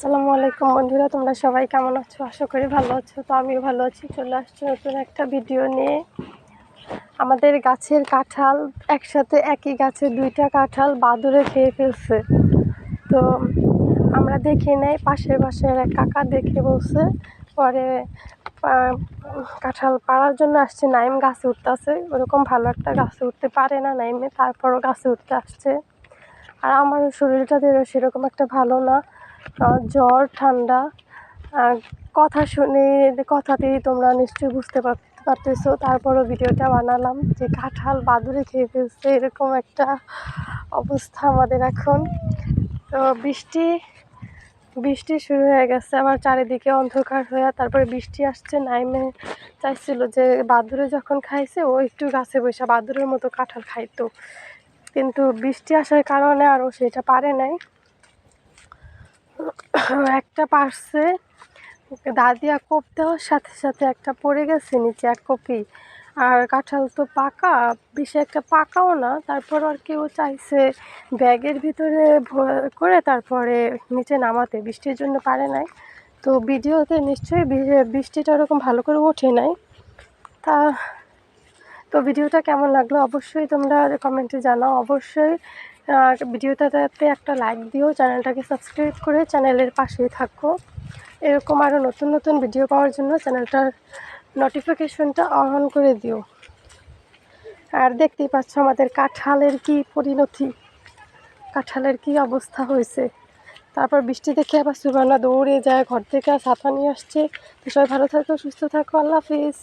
আসসালামু আলাইকুম বন্ধুরা, তোমরা সবাই কেমন আছো? আশা করি ভালো আছো। তো আমিও ভালো আছি। চলে আসছি নতুন একটা ভিডিও নিয়ে। আমাদের গাছের কাঁঠাল একসাথে একই গাছে দুইটা কাঁঠাল বাদুরে খেয়ে ফেলছে। তো আমরা দেখে নেই, পাশের পাশের এক কাকা দেখে বলছে, পরে কাঁঠাল পাড়ার জন্য আসছে, নাইম গাছে উঠতেছে। ওরকম ভালো একটা গাছে উঠতে পারে না নাইমে, তারপরও গাছে উঠতে আসছে। আর আমার শরীরটা সেরকম একটা ভালো না। জ্বর, ঠান্ডা কথা শুনে, কথাতেই তোমরা নিশ্চয়ই বুঝতে পার- পারতেছো। তারপরও ভিডিওটা বানালাম যে কাঁঠাল বাদুরে খেয়ে ফেলছে, এরকম একটা অবস্থা আমাদের এখন। তো বৃষ্টি বৃষ্টি শুরু হয়ে গেছে, আবার চারিদিকে অন্ধকার হয়ে তারপরে বৃষ্টি আসছে, নাইমে চাইছিল যে বাদুরে যখন খাইছে, ও একটু গাছে বসে বাদুরের মতো কাঁঠাল খাইতো। কিন্তু বৃষ্টি আসার কারণে আরও সেটা পারে নাই। একটা পারছে দাদিয়া কোপ দেওয়ার সাথে সাথে একটা পড়ে গেছে নিচে এক কপি। আর কাঁঠাল তো পাকা, বেশি একটা পাকাও না, তারপর আর কেউ চাইছে ব্যাগের ভিতরে করে তারপরে নিচে নামাতে, বৃষ্টির জন্য পারে নাই। তো ভিডিওতে নিশ্চয়ই বৃষ্টিটা ওরকম ভালো করে ওঠে নাই। তা তো ভিডিওটা কেমন লাগল অবশ্যই তোমরা কমেন্টে জানাও। অবশ্যই আহ, ভিডিওটাতে একটা লাইক দিও চ্যানেলটাকে সাবস্ক্রাইব করে চ্যানেলের পাশেই থাকো। এরকম আরও নতুন নতুন ভিডিও পাওয়ার জন্য চ্যানেলটার নোটিফিকেশনটা অন করে দিও। আর দেখতেই পাচ্ছ আমাদের কাঁঠালের কি পরিণতি কাঁঠালের কি অবস্থা হয়েছে। তারপর বৃষ্টি দেখে আবার সুবর্ণা দৌড়ে যায় ঘর থেকে আর ছাতা নিয়ে আসছে। সবাই ভালো থাকো সুস্থ থাকো আল্লাহ হাফিজ।